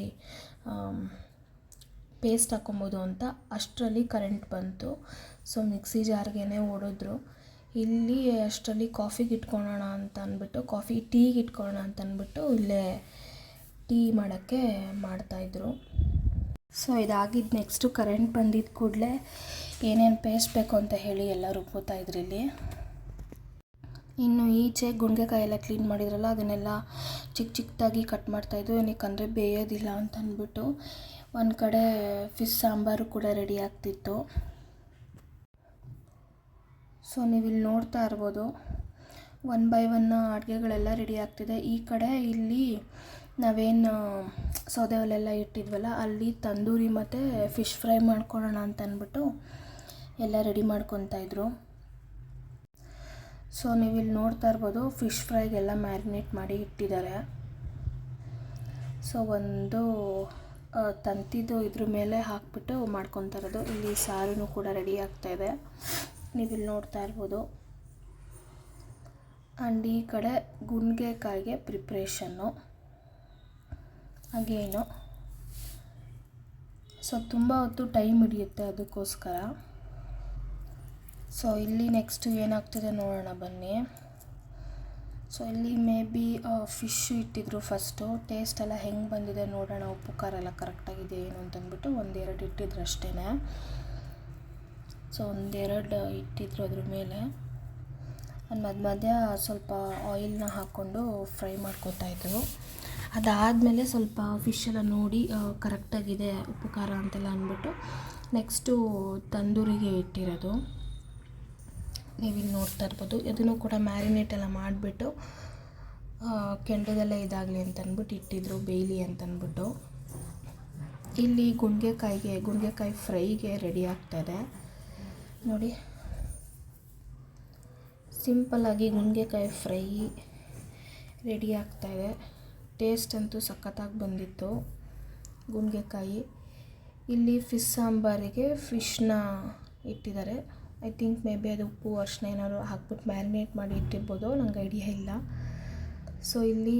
ಪೇಸ್ಟ್ ಹಾಕೊಬೋದು ಅಂತ ಅಷ್ಟರಲ್ಲಿ ಕರೆಂಟ್ ಬಂತು. ಸೊ ಮಿಕ್ಸಿ ಜಾರ್ಗೆ ಓಡಿದ್ರು. ಇಲ್ಲಿ ಅಷ್ಟರಲ್ಲಿ ಕಾಫಿಗೆ ಇಟ್ಕೊಳ್ಳೋಣ ಅಂತ ಅಂದ್ಬಿಟ್ಟು ಕಾಫಿ ಟೀಗೆ ಇಟ್ಕೊಳ್ಳೋಣ ಅಂತ ಅಂದ್ಬಿಟ್ಟು ಇಲ್ಲೇ ಟೀ ಮಾಡೋಕ್ಕೆ ಮಾಡ್ತಾಯಿದ್ರು ಸೊ ಇದಾಗಿದ್ದು ನೆಕ್ಸ್ಟು ಕರೆಂಟ್ ಬಂದಿದ್ದ ಕೂಡಲೇ ಏನೇನು ಪೇಸ್ಟ್ ಬೇಕು ಅಂತ ಹೇಳಿ ಎಲ್ಲ ರುಬ್ಬೋತಾಯಿದ್ರು ಇಲ್ಲಿ. ಇನ್ನು ಈಚೆ ಗುಂಡೆಕಾಯಿ ಎಲ್ಲ ಕ್ಲೀನ್ ಮಾಡಿದ್ರಲ್ಲ, ಅದನ್ನೆಲ್ಲ ಚಿಕ್ಕ ಚಿಕ್ಕದಾಗಿ ಕಟ್ ಮಾಡ್ತಾಯಿದ್ದು ಏನಕ್ಕಂದರೆ ಬೇಯೋದಿಲ್ಲ ಅಂತ ಅಂದ್ಬಿಟ್ಟು ಒಂದು ಕಡೆ ಫಿಶ್ ಸಾಂಬಾರು ಕೂಡ ರೆಡಿ ಆಗ್ತಿತ್ತು. ಸೊ ನೀವಿಲ್ಲಿ ನೋಡ್ತಾ ಇರ್ಬೋದು. ಒನ್ ಬೈ ಒನ್ ಅಡುಗೆಗಳೆಲ್ಲ ರೆಡಿ ಆಗ್ತಿದೆ. ಈ ಕಡೆ ಇಲ್ಲಿ ನಾವೇನು ಸೌದೆ ಒಲೆಲ್ಲ ಇಟ್ಟಿದ್ವಲ್ಲ, ಅಲ್ಲಿ ತಂದೂರಿ ಮತ್ತು ಫಿಶ್ ಫ್ರೈ ಮಾಡ್ಕೊಳ್ಳೋಣ ಅಂತ ಅಂದ್ಬಿಟ್ಟು ಎಲ್ಲ ರೆಡಿ ಮಾಡ್ಕೊತಾಯಿದ್ರು ಸೊ ನೀವಿಲ್ಲಿ ನೋಡ್ತಾ ಇರ್ಬೋದು ಫಿಶ್ ಫ್ರೈಗೆಲ್ಲ ಮ್ಯಾರಿನೇಟ್ ಮಾಡಿ ಇಟ್ಟಿದ್ದಾರೆ. ಸೊ ಒಂದು ತಂತಿದು ಇದ್ರ ಮೇಲೆ ಹಾಕ್ಬಿಟ್ಟು ಮಾಡ್ಕೊತಾ ಇರೋದು. ಇಲ್ಲಿ ಸಾರು ಕೂಡ ರೆಡಿ ಆಗ್ತಾ ಇದೆ. ನೀವಿಲ್ಲಿ ನೋಡ್ತಾ ಇರ್ಬೋದು. ಆ್ಯಂಡ್ ಈ ಕಡೆ ಗುಂಡ್ಗೆಕಾಯಿಗೆ ಪ್ರಿಪ್ರೇಷನ್ನು ಅಗೇನು ಸೊ ತುಂಬ ಹೊತ್ತು ಟೈಮ್ ಹಿಡಿಯುತ್ತೆ ಅದಕ್ಕೋಸ್ಕರ. ಸೊ ಇಲ್ಲಿ ನೆಕ್ಸ್ಟ್ ಏನಾಗ್ತಿದೆ ನೋಡೋಣ ಬನ್ನಿ. ಸೊ ಇಲ್ಲಿ ಮೇ ಬಿ ಫಿಶ್ ಇಟ್ಟಿದ್ರು ಫಸ್ಟು ಟೇಸ್ಟ್ ಎಲ್ಲ ಹೆಂಗೆ ಬಂದಿದೆ ನೋಡೋಣ. ಉಪ್ಪು, ಖಾರ ಎಲ್ಲ ಕರೆಕ್ಟಾಗಿದೆ ಏನು ಅಂತಂದ್ಬಿಟ್ಟು ಒಂದೆರಡು ಇಟ್ಟಿದ್ರು ಅಷ್ಟೇ ಸೊ ಒಂದೆರಡು ಇಟ್ಟಿದ್ರು ಅದ್ರ ಮೇಲೆ. ಮಧ್ಯ ಮಧ್ಯ ಸ್ವಲ್ಪ ಆಯಿಲ್ನ ಹಾಕ್ಕೊಂಡು ಫ್ರೈ ಮಾಡ್ಕೊತಾ ಅದಾದಮೇಲೆ ಸ್ವಲ್ಪ ಫಿಶ್ ಎಲ್ಲ ನೋಡಿ ಕರೆಕ್ಟಾಗಿದೆ ಉಪ್ಪು ಖಾರ ಅಂತೆಲ್ಲ ಅಂದ್ಬಿಟ್ಟು ನೆಕ್ಸ್ಟು ತಂದೂರಿಗೆ ಇಟ್ಟಿರೋದು. ನೀವಿಲ್ಲಿ ನೋಡ್ತಾ ಇರ್ಬೋದು. ಇದನ್ನು ಕೂಡ ಮ್ಯಾರಿನೇಟ್ ಎಲ್ಲ ಮಾಡಿಬಿಟ್ಟು ಕೆಂಡದಲ್ಲೇ ಇದಾಗಲಿ ಅಂತ ಅಂದ್ಬಿಟ್ಟು ಇಟ್ಟಿದ್ರು, ಬೇಯಲಿ ಅಂತ ಅಂದ್ಬಿಟ್ಟು. ಇಲ್ಲಿ ಗುಂಡ್ಗೆಕಾಯಿಗೆ ಗುಂಡೆಕಾಯಿ ಫ್ರೈಗೆ ರೆಡಿ ಆಗ್ತಾಯಿದೆ ನೋಡಿ. ಸಿಂಪಲ್ಲಾಗಿ ಗುಂಡೆಕಾಯಿ ಫ್ರೈ ರೆಡಿ ಆಗ್ತಾಯಿದೆ ಟೇಸ್ಟ್ ಅಂತೂ ಸಖತ್ತಾಗಿ ಬಂದಿತ್ತು. ಗುಣಿಗೆಕಾಯಿ ಇಲ್ಲಿ ಫಿಶ್ ಸಾಂಬಾರಿಗೆ ಫಿಶ್ನ ಇಟ್ಟಿದ್ದಾರೆ. ಐ ಥಿಂಕ್ ಮೇ ಬಿ ಅದು ಉಪ್ಪು ಅರಿಶಿನ ಏನಾದ್ರು ಹಾಕ್ಬಿಟ್ಟು ಮ್ಯಾರಿನೇಟ್ ಮಾಡಿ ಇಟ್ಟಿರ್ಬೋದು. ನಂಗೆ ಐಡಿಯಾ ಇಲ್ಲ. ಸೊ ಇಲ್ಲಿ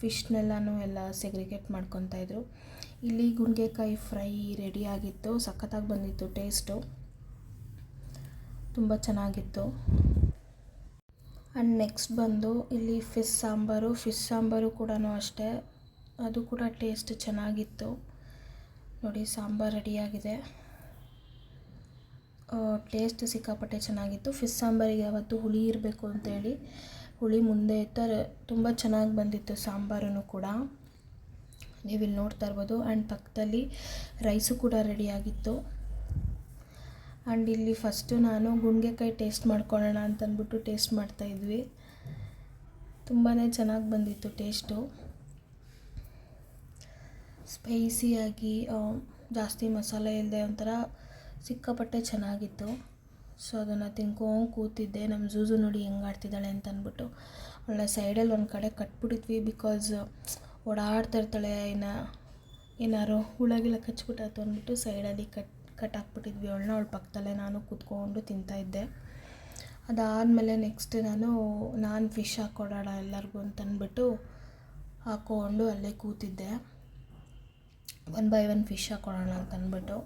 ಫಿಶ್ನೆಲ್ಲನೂ ಎಲ್ಲ ಸೆಗ್ರಿಗೇಟ್ ಮಾಡ್ಕೊತಾ ಇದ್ರು. ಇಲ್ಲಿ ಗುಣಿಗೆಕಾಯಿ ಫ್ರೈ ರೆಡಿ ಆಗಿತ್ತು. ಸಖತ್ತಾಗಿ ಬಂದಿತ್ತು ಟೇಸ್ಟು ತುಂಬ ಚೆನ್ನಾಗಿತ್ತು. ಆ್ಯಂಡ್ ನೆಕ್ಸ್ಟ್ ಬಂದು ಇಲ್ಲಿ ಫಿಶ್ ಸಾಂಬಾರು ಫಿಶ್ ಸಾಂಬಾರು ಕೂಡ ಅಷ್ಟೇ. ಅದು ಕೂಡ ಟೇಸ್ಟ್ ಚೆನ್ನಾಗಿತ್ತು. ನೋಡಿ, ಸಾಂಬಾರು ರೆಡಿಯಾಗಿದೆ. ಟೇಸ್ಟ್ ಸಿಕ್ಕಾಪಟ್ಟೆ ಚೆನ್ನಾಗಿತ್ತು. ಫಿಶ್ ಸಾಂಬಾರಿಗೆ ಯಾವತ್ತು ಹುಳಿ ಇರಬೇಕು ಅಂತೇಳಿ ಹುಳಿ ಮುಂದೆ ಇತ್ತು ತುಂಬ ಚೆನ್ನಾಗಿ ಬಂದಿತ್ತು ಸಾಂಬಾರೂ ಕೂಡ. ನೀವು ಇಲ್ಲಿ ನೋಡ್ತಾ ಇರ್ಬೋದು. ಆ್ಯಂಡ್ ಪಕ್ಕದಲ್ಲಿ ರೈಸು ಕೂಡ ರೆಡಿಯಾಗಿತ್ತು ಆ್ಯಂಡ್ ಇಲ್ಲಿ ಫಸ್ಟು ನಾನು ಗುಂಡೆಕಾಯಿ ಟೇಸ್ಟ್ ಮಾಡ್ಕೊಳ್ಳೋಣ ಅಂತ ಅಂದ್ಬಿಟ್ಟು ಟೇಸ್ಟ್ ಮಾಡ್ತಾಯಿದ್ವಿ ತುಂಬಾ ಚೆನ್ನಾಗಿ ಬಂದಿತ್ತು ಟೇಸ್ಟು ಸ್ಪೈಸಿಯಾಗಿ ಜಾಸ್ತಿ ಮಸಾಲೆ ಇಲ್ಲದೆ ಒಂಥರ ಸಿಕ್ಕಾಪಟ್ಟೆ ಚೆನ್ನಾಗಿತ್ತು. ಸೊ ಅದನ್ನು ತಿನ್ಕೊಂಡು ಕೂತಿದ್ದೆ. ನಮ್ಮ ಜೂಜು ನೋಡಿ ಹೆಂಗೆ ಆಡ್ತಿದ್ದಾಳೆ ಅಂತ ಅಂದ್ಬಿಟ್ಟು ಒಳ್ಳೆ ಸೈಡಲ್ಲಿ ಒಂದು ಕಡೆ ಕಟ್ಬಿಟ್ಟಿದ್ವಿ ಬಿಕಾಸ್ ಓಡಾಡ್ತಾ ಇರ್ತಾಳೆ, ಇನ್ನು ಏನಾರು ಹುಳಗಿಲ್ಲ ಕಚ್ಬಿಟ್ಟಾಯ್ತು ಅಂದ್ಬಿಟ್ಟು ಸೈಡಲ್ಲಿ ಕಟ್ ಕಟ್ ಹಾಕ್ಬಿಟ್ಟಿದ್ವಿ, ಅವಳನ್ನ ಅವಳ ಪಕ್ಕದಲ್ಲೇ ನಾನು ಕೂತ್ಕೊಂಡು ತಿಂತಾಯಿದ್ದೆ ಅದಾದಮೇಲೆ ನೆಕ್ಸ್ಟ್ ನಾನು ನಾನು ಫಿಶ್ ಹಾಕ್ಕೊಡೋಣ ಎಲ್ಲರಿಗೂ ಅಂತಂದ್ಬಿಟ್ಟು ಹಾಕ್ಕೊಂಡು ಅಲ್ಲೇ ಕೂತಿದ್ದೆ. ಒನ್ ಬೈ ಒನ್ ಫಿಶ್ ಹಾಕ್ಕೊಡೋಣ ಅಂತಂದ್ಬಿಟ್ಟು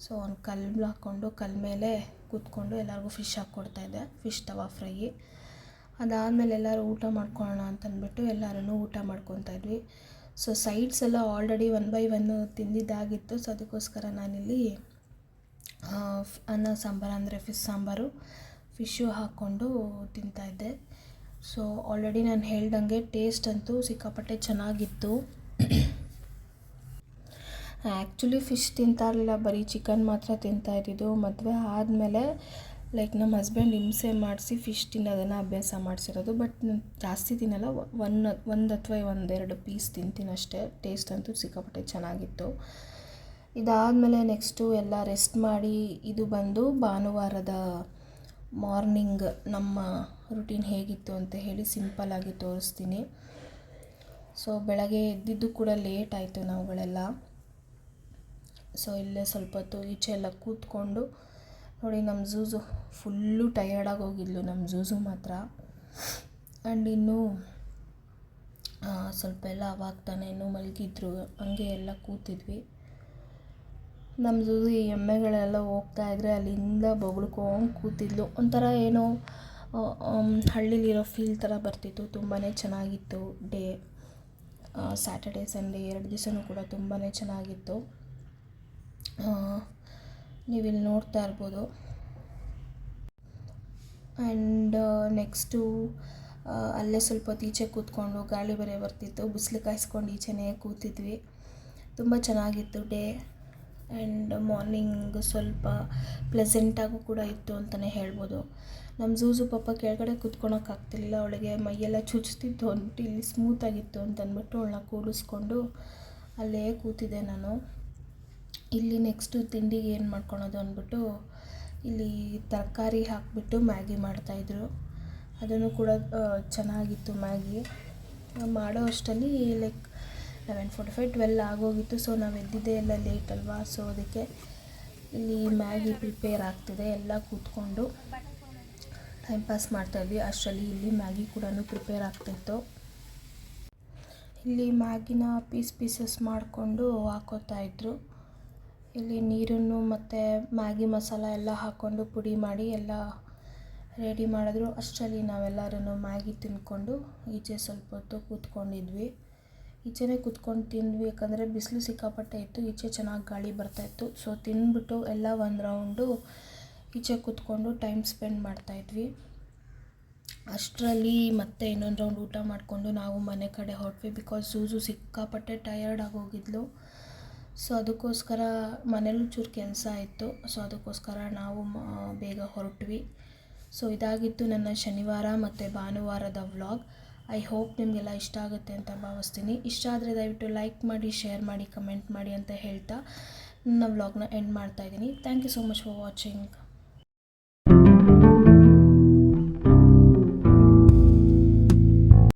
ಸೊ ಒಂದು ಕಲ್ಲು ಹಾಕ್ಕೊಂಡು ಕಲ್ ಮೇಲೆ ಕೂತ್ಕೊಂಡು ಎಲ್ಲರಿಗೂ ಫಿಶ್ ಹಾಕ್ಕೊಡ್ತಾಯಿದ್ದೆ ಫಿಶ್ ತವಾ ಫ್ರೈ ಅದಾದಮೇಲೆ ಎಲ್ಲರೂ ಊಟ ಮಾಡ್ಕೊಳ್ಳೋಣ ಅಂತಂದ್ಬಿಟ್ಟು ಎಲ್ಲರೂ ಊಟ ಮಾಡ್ಕೊತಾ ಇದ್ವಿ. ಸೊ ಸೈಡ್ಸ್ ಎಲ್ಲ ಆಲ್ರೆಡಿ ಒನ್ ಬೈ ಒನ್ ತಿಂದಿದ್ದಾಗಿತ್ತು. ಸೊ ಅದಕ್ಕೋಸ್ಕರ ನಾನಿಲ್ಲಿ ಅನ್ನ, ಸಾಂಬಾರು ಅಂದರೆ ಫಿಶ್ ಸಾಂಬಾರು ಫಿಶ್ಶು ಹಾಕ್ಕೊಂಡು ತಿಂತಾಯಿದ್ದೆ ಸೊ ಆಲ್ರೆಡಿ ನಾನು ಹೇಳ್ದಂಗೆ ಟೇಸ್ಟ್ ಅಂತೂ ಸಿಕ್ಕಾಪಟ್ಟೆ ಚೆನ್ನಾಗಿತ್ತು. ಆ್ಯಕ್ಚುಲಿ ಫಿಶ್ ತಿಂತಾ ಇರಲಿಲ್ಲ. ಬರೀ ಚಿಕನ್ ಮಾತ್ರ ತಿಂತಾ ಇದ್ದಿದ್ದು. ಮದುವೆ ಆದಮೇಲೆ ಲೈಕ್ ನಮ್ಮ ಹಸ್ಬೆಂಡ್ ಹಿಂಸೆ ಮಾಡಿಸಿ ಫಿಶ್ ತಿನ್ನೋದನ್ನು ಅಭ್ಯಾಸ ಮಾಡಿಸಿರೋದು ಬಟ್ ನಾನು ಜಾಸ್ತಿ ತಿನ್ನಲ್ಲ. ಒನ್ ಒಂದು ಅಥವಾ ಒಂದೆರಡು ಪೀಸ್ ತಿಂತೀನಿ ಅಷ್ಟೇ. ಟೇಸ್ಟ್ ಅಂತೂ ಸಿಕ್ಕಾಪಟ್ಟೆ ಚೆನ್ನಾಗಿತ್ತು. ಇದಾದಮೇಲೆ ನೆಕ್ಸ್ಟು ಎಲ್ಲ ರೆಸ್ಟ್ ಮಾಡಿ ಇದು ಬಂದು ಭಾನುವಾರದ ಮಾರ್ನಿಂಗ್ ನಮ್ಮ ರುಟೀನ್ ಹೇಗಿತ್ತು ಅಂತ ಹೇಳಿ ಸಿಂಪಲ್ಲಾಗಿ ತೋರಿಸ್ತೀನಿ. ಸೊ ಬೆಳಗ್ಗೆ ಎದ್ದಿದ್ದು ಕೂಡ ಲೇಟ್ ಆಯಿತು ನಾವುಗಳೆಲ್ಲ. ಸೊ ಇಲ್ಲೇ ಸ್ವಲ್ಪ ಹೊತ್ತು ಈಚೆ ಎಲ್ಲ ಕೂತ್ಕೊಂಡು ನೋಡಿ ನಮ್ಮ ಝೂಝು ಫುಲ್ಲು ಟಯರ್ಡಾಗಿ ಹೋಗಿದ್ಲು ನಮ್ಮ ಝೂಝು ಮಾತ್ರ. ಆ್ಯಂಡ್ ಇನ್ನು ಸ್ವಲ್ಪ ಎಲ್ಲ ಅವಾಗ ತಾನೇ ಇನ್ನೂ ಮಲಗಿದ್ರು, ಹಂಗೆ ಎಲ್ಲ ಕೂತಿದ್ವಿ. ನಮ್ಮ ಝೂಝು ಈ ಎಮ್ಮೆಗಳೆಲ್ಲ ಹೋಗ್ತಾ ಇದ್ರೆ ಅಲ್ಲಿಂದ ಬೊಗಳ್ಕೊಂಡು ಕೂತಿದ್ಲು. ಒಂಥರ ಏನೋ ಹಳ್ಳಿಲಿರೋ ಫೀಲ್ ಥರ ಬರ್ತಿತ್ತು ತುಂಬಾ ಚೆನ್ನಾಗಿತ್ತು ಡೇ ಸ್ಯಾಟರ್ಡೇ ಸಂಡೇ ಎರಡು ದಿವಸನೂ ಕೂಡ ತುಂಬಾ ಚೆನ್ನಾಗಿತ್ತು. ನೀವಿಲ್ಲಿ ನೋಡ್ತಾ ಇರ್ಬೋದು. ಆ್ಯಂಡ್ ನೆಕ್ಸ್ಟು ಅಲ್ಲೇ ಸ್ವಲ್ಪ ಹೊತ್ತು ಈಚೆ ಕೂತ್ಕೊಂಡು ಗಾಳಿ ಬೇರೆ ಬರ್ತಿತ್ತು. ಬಿಸಿಲು ಕಾಯಿಸ್ಕೊಂಡು ಈಚೆನೇ ಕೂತಿದ್ವಿ. ತುಂಬ ಚೆನ್ನಾಗಿತ್ತು ಡೇ. ಆ್ಯಂಡ್ ಮಾರ್ನಿಂಗ್ ಸ್ವಲ್ಪ ಪ್ಲೆಸೆಂಟಾಗೂ ಕೂಡ ಇತ್ತು ಅಂತಲೇ ಹೇಳ್ಬೋದು. ನಮ್ಮ ಜೂಜು ಪಾಪ ಕೆಳಗಡೆ ಕೂತ್ಕೊಳಕ್ಕಾಗ್ತಿರ್ಲಿಲ್ಲ ಅವಳಿಗೆ ಮೈಯೆಲ್ಲ ಚುಚ್ತಿತ್ತು ಅಂದ್ಬಿಟ್ಟು ಇಲ್ಲಿ ಸ್ಮೂತಾಗಿತ್ತು ಅಂತ ಅಂದ್ಬಿಟ್ಟು ಅವಳನ್ನ ಕೂಡಿಸ್ಕೊಂಡು ಅಲ್ಲೇ ಕೂತಿದ್ದೆ ನಾನು. ಇಲ್ಲಿ ನೆಕ್ಸ್ಟು ತಿಂಡಿಗೆ ಏನು ಮಾಡ್ಕೊಳೋದು ಅಂದ್ಬಿಟ್ಟು ಇಲ್ಲಿ ತರಕಾರಿ ಹಾಕಿಬಿಟ್ಟು ಮ್ಯಾಗಿ ಮಾಡ್ತಾಯಿದ್ರು. ಅದನ್ನು ಕೂಡ ಚೆನ್ನಾಗಿತ್ತು ಮ್ಯಾಗಿ. ಮಾಡೋ ಅಷ್ಟರಲ್ಲಿ like eleven forty five twelve ಆಗೋಗಿತ್ತು. ಸೊ ನಾವು ಎದ್ದಿದ್ದೆ ಎಲ್ಲ ಲೇಟ್ ಅಲ್ವಾ? ಸೊ ಅದಕ್ಕೆ ಇಲ್ಲಿ ಮ್ಯಾಗಿ ಪ್ರಿಪೇರ್ ಆಗ್ತಿದೆ. ಎಲ್ಲ ಕೂತ್ಕೊಂಡು ಟೈಮ್ ಪಾಸ್ ಮಾಡ್ತಾಯಿದ್ವಿ. ಅಷ್ಟರಲ್ಲಿ ಇಲ್ಲಿ ಮ್ಯಾಗಿ ಕೂಡ ಪ್ರಿಪೇರ್ ಆಗ್ತಿತ್ತು. ಇಲ್ಲಿ ಮ್ಯಾಗಿನ ಪೀಸ್ ಪೀಸಸ್ ಮಾಡಿಕೊಂಡು ಹಾಕೋತಾ ಇದ್ರು ಇಲ್ಲಿ ನೀರನ್ನು ಮತ್ತು ಮ್ಯಾಗಿ ಮಸಾಲ ಎಲ್ಲ ಹಾಕ್ಕೊಂಡು ಪುಡಿ ಮಾಡಿ ಎಲ್ಲ ರೆಡಿ ಮಾಡಿದ್ರು. ಅಷ್ಟರಲ್ಲಿ ನಾವೆಲ್ಲರೂ ಮ್ಯಾಗಿ ತಿಂದ್ಕೊಂಡು ಈಚೆ ಸ್ವಲ್ಪ ಹೊತ್ತು ಕೂತ್ಕೊಂಡಿದ್ವಿ. ಈಚೆನೇ ಕೂತ್ಕೊಂಡು ತಿಂದ್ವಿ. ಯಾಕಂದರೆ ಬಿಸಿಲು ಸಿಕ್ಕಾಪಟ್ಟೆ ಇತ್ತು. ಈಚೆ ಚೆನ್ನಾಗಿ ಗಾಳಿ ಬರ್ತಾಯಿತ್ತು ಸೊ ತಿಂದ್ಬಿಟ್ಟು ಎಲ್ಲ ಒಂದು ರೌಂಡು ಈಚೆ ಕೂತ್ಕೊಂಡು ಟೈಮ್ ಸ್ಪೆಂಡ್ ಮಾಡ್ತಾಯಿದ್ವಿ ಅಷ್ಟರಲ್ಲಿ ಮತ್ತೆ ಇನ್ನೊಂದು ರೌಂಡ್ ಊಟ ಮಾಡಿಕೊಂಡು ನಾವು ಮನೆ ಕಡೆ ಹೊರಟ್ವಿ. ಬಿಕಾಸ್ ಸೂಸು ಸಿಕ್ಕಾಪಟ್ಟೆ ಟಯರ್ಡ್ ಆಗೋಗಿದ್ಲು ಸೊ ಅದಕ್ಕೋಸ್ಕರ ಮನೇಲೂ ಚೂರು ಕೆಲಸ ಇತ್ತು. ಸೊ ಅದಕ್ಕೋಸ್ಕರ ನಾವು ಬೇಗ ಹೊರಟ್ವಿ. ಸೊ ಇದಾಗಿತ್ತು ನನ್ನ ಶನಿವಾರ ಮತ್ತು ಭಾನುವಾರದ ವ್ಲಾಗ್. ಐ ಹೋಪ್ ನಿಮಗೆಲ್ಲ ಇಷ್ಟ ಆಗುತ್ತೆ ಅಂತ ಭಾವಿಸ್ತೀನಿ. ಇಷ್ಟ ಆದರೆ ದಯವಿಟ್ಟು ಲೈಕ್ ಮಾಡಿ, ಶೇರ್ ಮಾಡಿ, ಕಮೆಂಟ್ ಮಾಡಿ ಅಂತ ಹೇಳ್ತಾ ನನ್ನ ವ್ಲಾಗ್ನ ಎಂಡ್ ಮಾಡ್ತಾಯಿದ್ದೀನಿ thank you so much for watching.